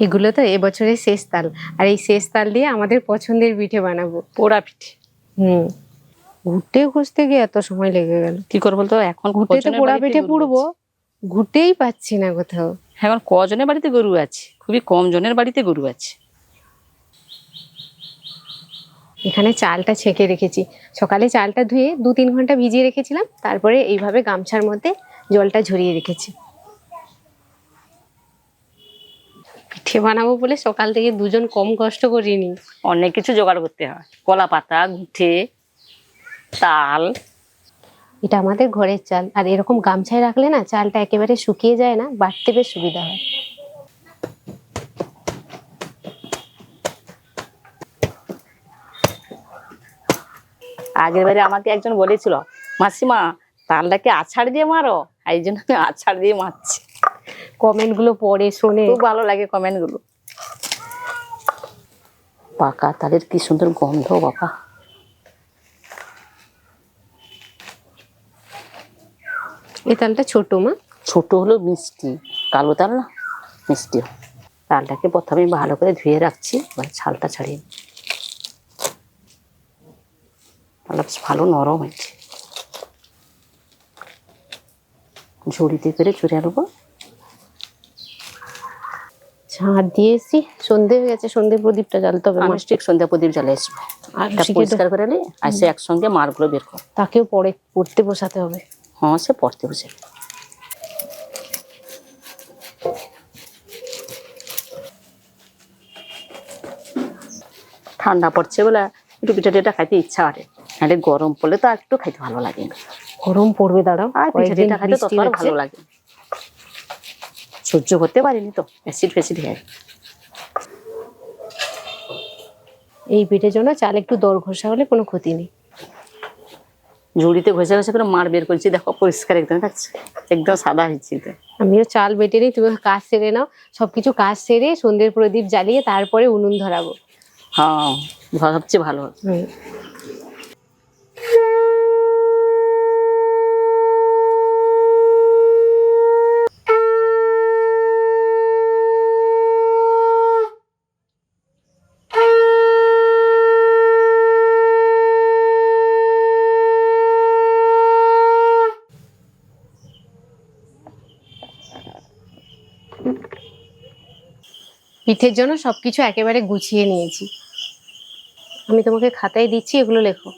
এগুলো তো এবছরের শেষ তাল। আর এই শেষ তাল দিয়ে আমাদের পছন্দের পিঠে বানাবো। পোড়া পিঠে। হুম। ঘুরতে ঘষতে গিয়ে এত সময় লেগে গেল। কি করব বলতো? এখন ঘুরতে তো পোড়া পিঠে পুড়বো। ঘুরতেই পাচ্ছি না কোথাও। এখন কজনের বাড়িতে গরু আছে? খুবই কম জনের বাড়িতে গরু আছে। এখানে চালটা ছেঁকে রেখেছি। সকালে চালটা ধুয়ে দু তিন ঘণ্টা ভিজিয়ে রেখেছিলাম। তারপরে এইভাবে গামছার মধ্যে জলটা ঝরিয়ে রেখেছি। পিঠে বানাবো বলে সকাল থেকে দুজন কম কষ্ট করিনি। অনেক কিছু জোগাড় করতে হয়। কলা পাতা গুঠে তাল। এটা আমাদের ঘরের চাল। আর এরকম গামছায় রাখলে না চালটা একেবারে শুকিয়ে যায় না বাটতে বেশ সুবিধা হয়। আগের বারে আমাকে একজন বলেছিল মাসিমা তালটাকে আছাড় দিয়ে মারো। এই জন্য আমি আছাড় দিয়ে মারছি। কমেন্টগুলো পড়ে শোনে। খুব ভালো লাগে কমেন্টগুলো পাকা তাদের কি সুন্দর গন্ধ বাবা এই তালটা ছোট মা। ছোট হলো মিষ্টি কালো তাল না মিষ্টি। তালটাকে প্রথমে ভালো করে ধুয়ে রাখছি এবার ছালটা ছাড়িয়ে। তালটা ভালো নরম হয়েছে। ঝুড়িতে করে চুরে আনব ঝাঁট দিয়ে এসছি সন্ধে হয়ে গেছে সন্ধে প্রদীপটা জ্বালতে হবে। আমি ঠিক সন্ধ্যা প্রদীপ জ্বালিয়ে আসব আর এটা পরিষ্কার করে একসঙ্গে মারগুলো বের কর। তাকেও পরে পড়তে বসাতে হবে। হ্যাঁ সে পড়তে বসে। ঠান্ডা পড়ছে বলে একটু পিঠা খাইতে ইচ্ছা করে। নাহলে গরম পড়লে তো আর একটু খাইতে ভালো লাগে না। গরম পড়বে দাঁড়াও। আর পিঠা খাইতে তত। ভালো লাগে। সহ্য করতে পারিনি তো। অ্যাসিড ফ্যাসিড হয়ে এই পিঠের জন্য চাল একটু দর ঘষা হলে কোনো ক্ষতি নেই। ঝুড়িতে ঘষে ঘষে করে মার বের করেছি দেখো পরিষ্কার একদম থাকছে একদম সাদা হয়েছে তো। আমিও চাল বেটে নিই তুমি কাজ সেরে নাও। সবকিছু কাজ সেরে সন্ধ্যের প্রদীপ জ্বালিয়ে তারপরে উনুন ধরাবো। হ্যাঁ সবচেয়ে ভালো হবে। পিঠের জন্য সবকিছু একেবারে গুছিয়ে নিয়েছি। আমি তোমাকে খাতায় দিচ্ছি এগুলো লেখো।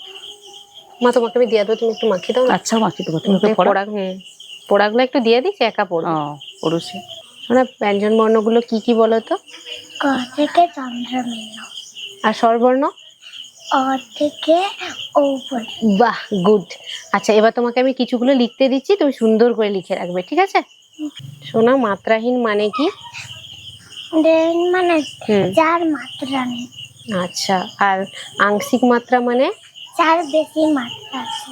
মা তোমাকে আমি দিয়ে দেবো তুমি একটু মাখিয়ে দাও আচ্ছা মাখিয়ে দেবো। তুমি পড়া হুম পোড়াগুলো একটু দিয়ে দিচ্ছি একা পড়ো হ্যাঁ পড়ুছে। মানে ব্যঞ্জন বর্ণগুলো কি কি বলো তো? ক থেকে চন্দ্রমিল। আর স্বরবর্ণ? অ থেকে ঔপর বাহ গুড। আচ্ছা এবার তোমাকে আমি কিছুগুলো লিখতে দিচ্ছি তুমি সুন্দর করে লিখে রাখবে ঠিক আছে? শোনা মাত্রাহীন মানে কি? মানে যার মাত্রা নেই। আচ্ছা আর আংশিক মাত্রা মানে? যার বেশি মাত্রা আছে।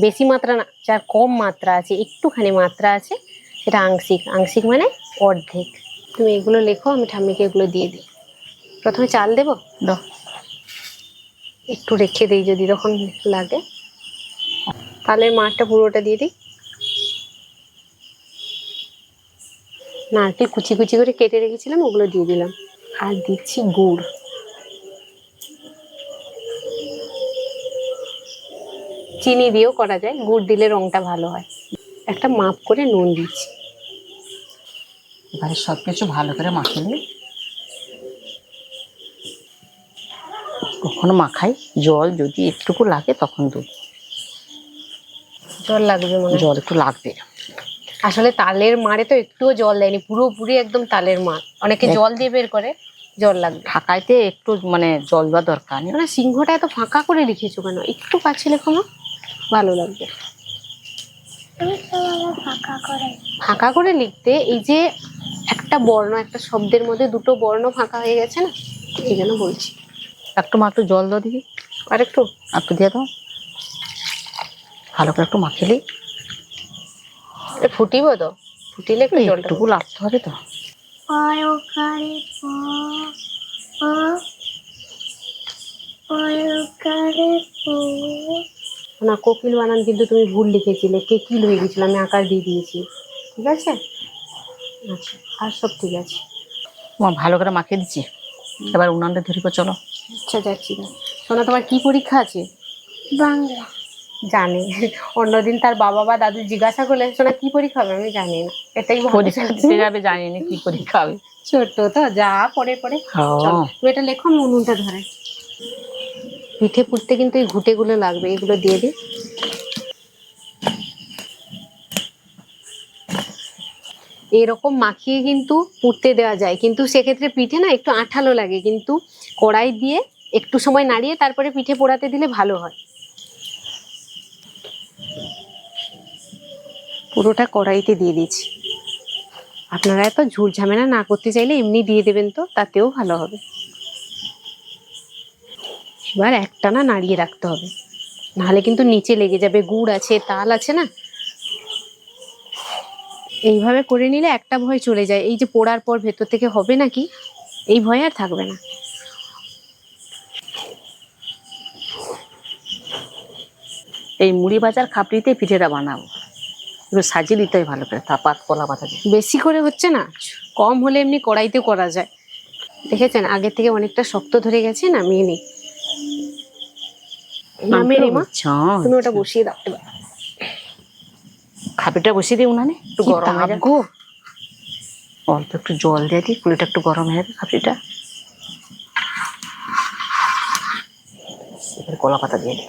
বেশি মাত্রা না যার কম মাত্রা আছে একটুখানি মাত্রা আছে সেটা আংশিক। আংশিক মানে অর্ধেক। তুমি এগুলো লেখো আমি ঠাম্মিকে এগুলো দিয়ে দিই। প্রথমে চাল দেবো? দাও। একটু রেখে দিই যদি তখন লাগে। তাহলে মাঠটা পুরোটা দিয়ে দিই। নারকেল কুচি কুচি করে কেটে রেখেছিলাম ওগুলো দিয়ে দিলাম। আর দিচ্ছি গুড়। চিনি দিয়েও করা যায় গুড় দিলে রংটা ভালো হয়। একটা মাপ করে নুন দিচ্ছি। এবারে সব কিছু ভালো করে মাখিয়ে কখনো মাখাই জল যদি একটুকু লাগে তখন দুধ জল লাগবে জল একটু লাগবে। আসলে তালের মারে তো একটুও জল দেয়নি পুরোপুরি একদম তালের মার অনেকে জল দিয়ে বের করে জল লাগবে। ঢাকাইতে একটু মানে জল দেওয়া দরকার নেই। মানে সিংহটা এত ফাঁকা করে লিখেছো কেন? একটু কাছে লেখো না ভালো লাগবে। ফাঁকা করে ফাঁকা করে লিখতে এই যে একটা বর্ণ একটা শব্দের মধ্যে দুটো বর্ণ ফাঁকা হয়ে গেছে না? এই জন্য বলছি। একটু মা একটু জল দাও দিবি আর একটু? একটু দিয়ে দাও। ভালো করে একটু মাখিলি এ ফুটিব তো? ফুটিলে একটু জলটা একটুকু লাগতে হবে তো। না কোকিল বানান কিন্তু তুমি ভুল লিখেছিলে। কে কি হয়ে গেছিল? আমি আকার দিয়ে দিয়েছি। ঠিক আছে? আচ্ছা আর সব ঠিক আছে। মা ভালো করে মাখিয়ে দিচ্ছি। এবার উনানটা ধরিব চলো। আচ্ছা যাচ্ছি। না সোনা তোমার কি পরীক্ষা আছে? বাংলা। জানি। অন্যদিন তার বাবা বা দাদু জিজ্ঞাসা করলে সোনা কি পরীক্ষা হবে? আমি জানি না। এটাই পরীক্ষা দিতে যাবে জানি না কি পরীক্ষা হবে। ছোট তো যা পরে পরে তুমি এটা লেখো আমি উনুনটা ধরে। পিঠে পুড়তে কিন্তু এই ঘুটেগুলো লাগবে এগুলো দিয়ে দিই এরকম মাখিয়ে কিন্তু পুড়তে দেওয়া যায়। কিন্তু সেক্ষেত্রে পিঠে না একটু আঠালো লাগে। কিন্তু কড়াই দিয়ে একটু সময় নাড়িয়ে তারপরে পিঠে পোড়াতে দিলে ভালো হয়। পুরোটা কড়াইতে দিয়ে দিচ্ছি আপনারা এত ঝুট ঝামেলা না করতে চাইলে এমনি দিয়ে দেবেন তো, তাতেও ভালো হবে। এবার একটা না নাড়িয়ে রাখতে হবে। নাহলে কিন্তু নিচে লেগে যাবে, গুড় আছে, তাল আছে না। এইভাবে করে নিলে একটা ভয় চলে যায়। এই যে পোড়ার পর ভেতর থেকে হবে নাকি? এই ভয় আর থাকবে না। এই মুড়ি ভাজার খাপড়িতে পিঠেটা বানাবো। একটু সাজিয়ে দিতে হয় ভালো করে তা পাত কলা পাতা দিয়ে। বেশি করে হচ্ছে না কম হলে এমনি কড়াইতে করা যায়। দেখেছেন আগে থেকে অনেকটা শক্ত ধরে গেছে নামিয়ে নি নামিয়ে নি মা। আচ্ছা, তুমি ওটা বসিয়ে দাও খাপিটা বসিয়ে দিই উনানে একটু গরম হয়ে গো। অল্প একটু জল দিয়ে দিই কুলিটা একটু গরম হয়ে যাবে খাপিটা কলা পাতা দিয়ে দিই।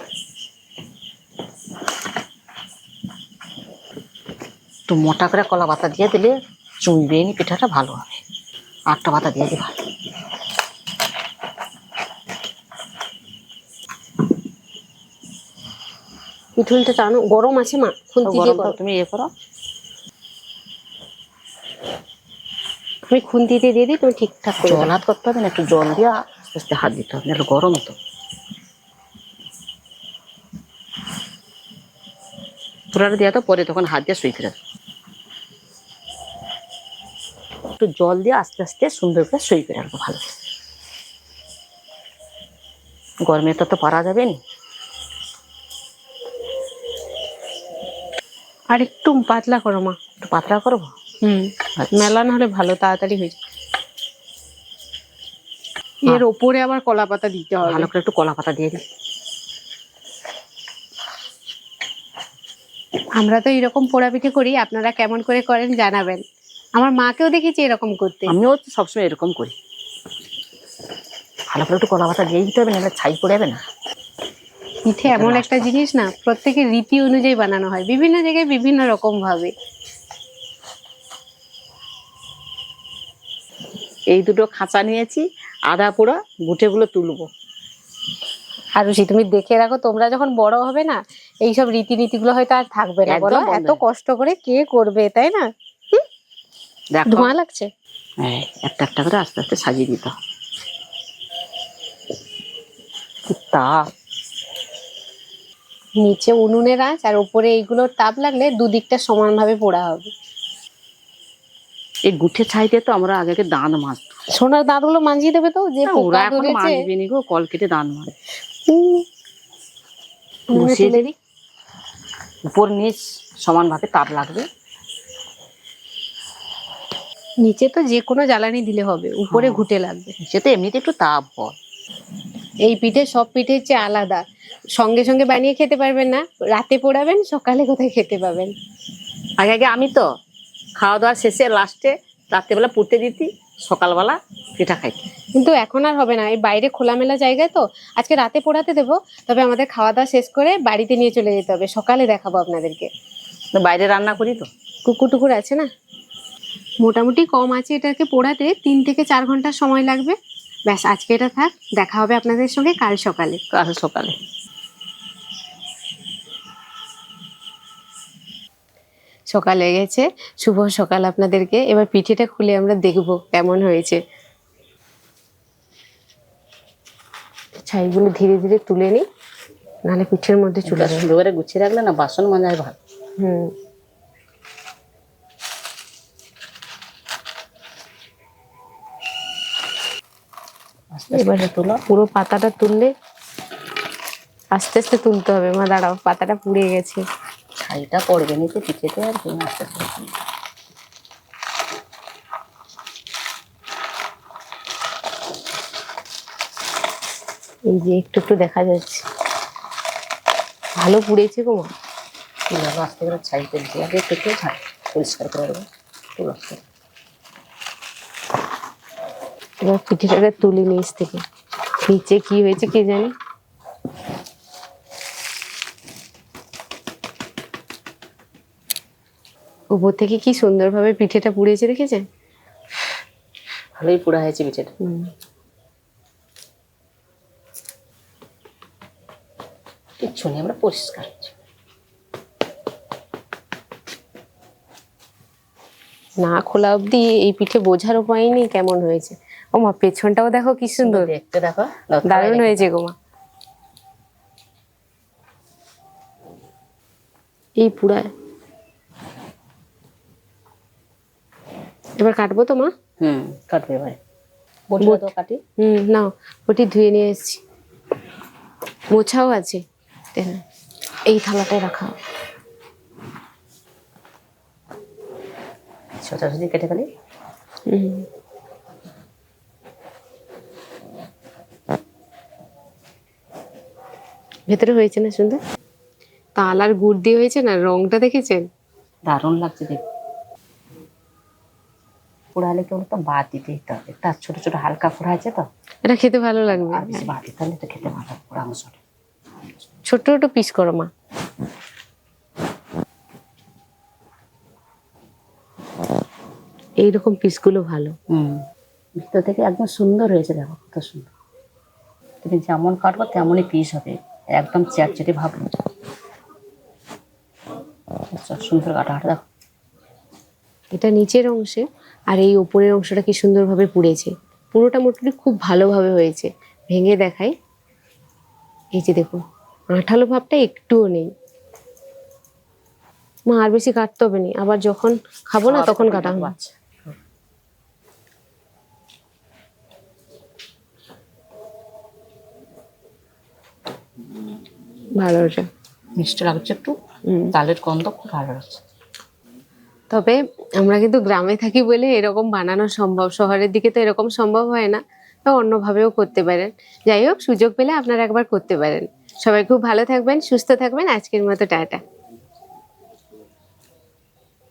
একটু মোটা করে কলা পাতা দিয়ে দিলে চুইবে নি পিঠাটা ভালো হবে। আটটা পাতা দিয়ে ভালো পিঠুলটা টানো গরম আছে মা খুন্তি দিয়ে। তুমি ইয়ে করো। আমি খুন্তি দিয়ে দিয়ে দিই তুমি ঠিকঠাক করে জল হাত করতে হবে না একটু জল দিয়ে আস্তে আস্তে হাত দিতে হবে নাহলে গরম তো। পুরাটা দেওয়া তো পরে তখন হাত দিয়ে শুই ফেলে দেবো। একটু জল দিয়ে আস্তে আস্তে সুন্দর করে সই করে রাখব ভালো। গরমে তো তো পারা যাবে না। আর একটু পাতলা করো মা। একটু পাতলা করব? হুম আচ্ছা। মেলা না হলে ভালো তাড়াতাড়ি হয়ে যায় এর ওপরে আবার কলা পাতা দিতে হবে। ভালো করে একটু কলা পাতা দিয়ে দিই। আমরা তো এরকম পোড়া পিঠে করি আপনারা কেমন করে করেন জানাবেন। আমার মাকেও দেখেছি এরকম করতে। আমিও তো সবসময় এরকম করি। ভালো করে একটু কলা পাতা দিয়ে দিতে হবে নাহলে ছাই পড়ে যাবে না। পিঠে এমন একটা জিনিস না প্রত্যেকের রীতি অনুযায়ী বানানো হয়। বিভিন্ন জায়গায় বিভিন্ন রকম ভাবে। এই দুটো খাঁচা নিয়েছি আধা পোড়া গুটেগুলো তুলবো। আর সে তুমি দেখে রাখো তোমরা যখন বড় হবে না এইসব রীতিনীতিগুলো হয়তো আর থাকবে না বলো? এত কষ্ট করে কে করবে তাই না? দেখো। ধোঁয়া লাগছে? হ্যাঁ একটা একটা করে আস্তে আস্তে সাজিয়ে দিতে হবে। তাপ। নিচে উনুনের আঁচ আর উপরে এইগুলোর তাপ লাগলে দুদিকটা সমানভাবে পোড়া হবে। এই গুঠে ছাই দিয়ে তো আমরা আগে আগে দাঁত মারতো সোনার দাঁতগুলো মাঞ্জিয়ে দেবে তো যে ওরা এখন ধরেছে। নি গো কল কেটে দাঁত মারে। উপর নিচ সমান ভাবে তাপ লাগবে। নিচে তো যে কোনো জ্বালানি দিলে হবে উপরে হ্যাঁ। ঘুটে লাগবে। সে তো এমনিতে একটু তাপ হয়। এই পিঠে সব পিঠের চেয়ে আলাদা। সঙ্গে সঙ্গে বানিয়ে খেতে পারবেন না রাতে পোড়াবেন সকালে কোথায় খেতে পাবেন? আগে আগে আমি তো খাওয়া দাওয়া শেষে লাস্টে রাত্রেবেলা পুড়তে দিতি সকালবেলা পিঠা খাইতি। কিন্তু এখন আর হবে না এই বাইরে খোলামেলা জায়গায় তো আজকে রাতে পোড়াতে দেবো তবে আমাদের খাওয়া দাওয়া শেষ করে বাড়িতে নিয়ে চলে যেতে হবে সকালে দেখাবো আপনাদেরকে। তো বাইরে রান্না করি তো। কুকুর টুকুর আছে না? মোটামুটি কম আছে এটাকে পোড়াতে তিন থেকে চার ঘণ্টা সময় লাগবে। ব্যাস আজকে এটা থাক দেখা হবে আপনাদের সঙ্গে কাল সকালে। কাল সকালে। সকাল হয়ে গেছে শুভ সকাল আপনাদেরকে। এবার পিঠেটা খুলে আমরা দেখব কেমন হয়েছে। ছাইগুলো ধীরে ধীরে তুলে নিই নাহলে পিঠের মধ্যে চুলা সুন্দর করে গুছিয়ে রাখলে না বাসন মাজায় ভালো হুম। এবারে তোলো। পুরো পাতাটা তুললে আস্তে আস্তে তুলতে হবে। মা দাঁড়াও পাতাটা পুড়ে গেছে। ছাইটা পড়বে নিচে পিঠেতে আর কি আস্তে আস্তে এই যে একটু একটু দেখা যাচ্ছে। ভালো পুড়েছে গো মা। আস্তে করে ছাই ছাড়িতে আগে একটু একটু হ্যাঁ, পরিষ্কার করে দেবো। পুরো এবার পিঠেটাকে তুলে নিচ থেকে। নিচে কি হয়েছে কে জানি? উপর থেকে কি সুন্দরভাবে পিঠেটা পুড়েছে দেখেছেন? ভালোই পোড়া হয়েছে পিঠেটা। কিচ্ছু নেই আমরা পরিষ্কার না খোলা অবধি এই পিঠে বোঝার উপায় নেই কেমন হয়েছে। ও মা পেছনটাও দেখো কি সুন্দর। দেখতে দেখো দারুণ হয়েছে গো মা। এই পুরায় এবার কাটবো তো মা? হুম কাটবে এবারে। বটিটা তো কাটি। হুম নাও ওটি ধুয়ে নিয়ে এসেছি। মোছাও আছে। এই থালাটায় রাখা। হবে। সোজাসুজি কেটে ফেলি। হুম। ভেতরে হয়েছে না সুন্দর? তাল আর গুড় দিয়ে হয়েছে না? রংটা দেখেছেন? দারুণ লাগছে দেখ পোড়ালে কেউ তো বাদ দিতে দিতে হবে। তার ছোট ছোট হালকা পোড়া আছে তো? এটা খেতে ভালো লাগবে। বাদ দিতে হলে তো খেতে ভালো পোড়া মাংসটা ছোট ছোট পিস করো মা। এইরকম পিসগুলো ভালো। হুম। ভিতর থেকে একদম সুন্দর হয়েছে দেখো কত সুন্দর। তুমি যেমন কাটবো তেমনই পিস হবে। একদম চেটচেটে ভাবো। সুন্দর কাটা হাটা দেখো এটা নিচের অংশে আর এই ওপরের অংশটা কি সুন্দরভাবে পুড়েছে। পুরোটা মোটামুটি খুব ভালোভাবে হয়েছে। ভেঙে দেখাই। এই যে দেখুন আঠালো ভাবটা একটুও নেই। মা আর বেশি কাটতে হবে না। আবার যখন খাব না তখন কাটা হবে। ভালো হয়েছে। মিষ্টি লাগছে একটু। তালের গন্ধ খুব ভালো তবে আমরা কিন্তু গ্রামে থাকি বলে এরকম বানানো সম্ভব শহরের দিকে তো এরকম সম্ভব হয় না। তো অন্যভাবেও করতে পারেন। যাই হোক সুযোগ পেলে আপনারা একবার করতে পারেন। সবাই খুব ভালো থাকবেন সুস্থ থাকবেন। আজকের মতো টাটা।